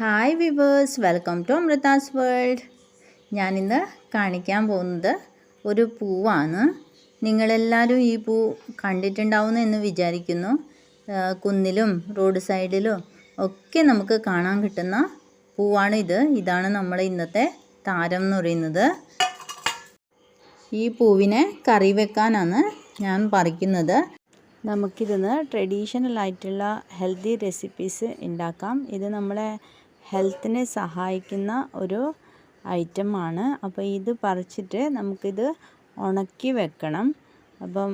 Hi viewers welcome to Amritha's world ഞാനിന്ന് കാണിക്കാൻ പോകുന്നത് ഒരു പൂവാണ്. നിങ്ങളെല്ലാവരും ഈ പൂ കണ്ടിട്ടുണ്ടാവുന്നു എന്ന് വിചാരിക്കുന്നു. കുന്നിലും റോഡ് സൈഡിലും ഒക്കെ നമുക്ക് കാണാൻ കിട്ടുന്ന പൂവാണ് ഇത്. ഇതാണ് നമ്മൾ ഇന്നത്തെ താരം എന്ന് പറയുന്നത്. ഈ പൂവിനെ കറി വെക്കാനാണ് ഞാൻ പറിക്കുന്നത്. നമുക്കിതിന്ന് ട്രഡീഷണൽ ആയിട്ടുള്ള ഹെൽത്തി റെസിപ്പീസ് ഉണ്ടാക്കാം. ഇത് നമ്മളെ ഹെൽത്തിനെ സഹായിക്കുന്ന ഒരു ഐറ്റമാണ്. അപ്പോൾ ഇത് പറിച്ചിട്ട് നമുക്കിത് ഉണക്കി വെക്കണം. അപ്പം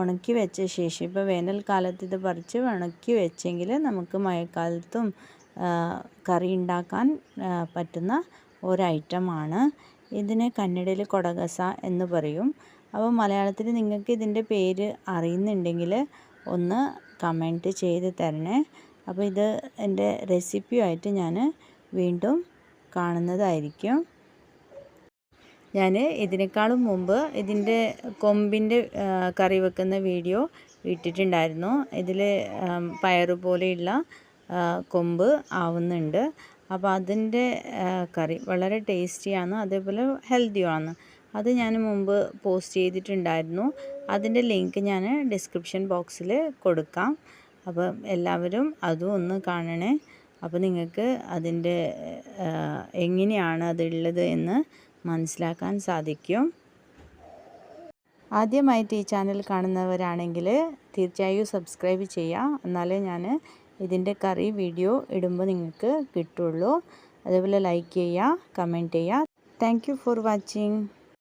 ഉണക്കി വെച്ച ശേഷം ഇപ്പോൾ വേനൽക്കാലത്ത് ഇത് പറിച്ച് ഉണക്കി വെച്ചെങ്കിൽ നമുക്ക് മഴക്കാലത്തും കറി ഉണ്ടാക്കാൻ പറ്റുന്ന ഒരു ആണ് ഇതിനെ കന്നഡയിൽ കൊടകസ എന്ന് പറയും. അപ്പോൾ മലയാളത്തിൽ നിങ്ങൾക്ക് ഇതിന്റെ പേര് അറിയുന്നുണ്ടെങ്കിൽ ഒന്ന് കമന്റ് ചെയ്ത് തരണേ. അപ്പോൾ ഇത് എന്റെ റെസിപ്പിയുമായിട്ട് ഞാൻ വീണ്ടും കാണുന്നതായിരിക്കും. ഞാൻ ഇതിനേക്കാളും മുമ്പ് ഇതിന്റെ കൊമ്പിന്റെ കറി വെക്കുന്ന വീഡിയോ ഇട്ടിട്ടുണ്ടായിരുന്നു. ഇതിൽ പയറ് പോലെയുള്ള കൊമ്പ് ആവുന്നുണ്ട്. അപ്പോൾ അതിന്റെ കറി വളരെ ടേസ്റ്റിയാണ് അതേപോലെ ഹെൽത്തിയുമാണ്. അത് ഞാൻ മുമ്പ് പോസ്റ്റ് ചെയ്തിട്ടുണ്ടായിരുന്നു. അതിന്റെ ലിങ്ക് ഞാൻ ഡിസ്ക്രിപ്ഷൻ ബോക്സിൽ കൊടുക്കാം. അപ്പം എല്ലാവരും അതും ഒന്ന് കാണണേ. അപ്പോൾ നിങ്ങൾക്ക് അതിന്റെ എങ്ങനെയാണ് അതുള്ളത് എന്ന് മനസ്സിലാക്കാൻ സാധിക്കും. ആദ്യമായിട്ട് ഈ ചാനൽ കാണുന്നവരാണെങ്കിൽ തീർച്ചയായും സബ്സ്ക്രൈബ് ചെയ്യുക. എന്നാലേ ഞാൻ ഇതിന്റെ കറി വീഡിയോ ഇടുമ്പോൾ നിങ്ങൾക്ക് കിട്ടുള്ളൂ. അതേപോലെ ലൈക്ക് ചെയ്യുക കമന്റ് ചെയ്യുക. Thank for watching.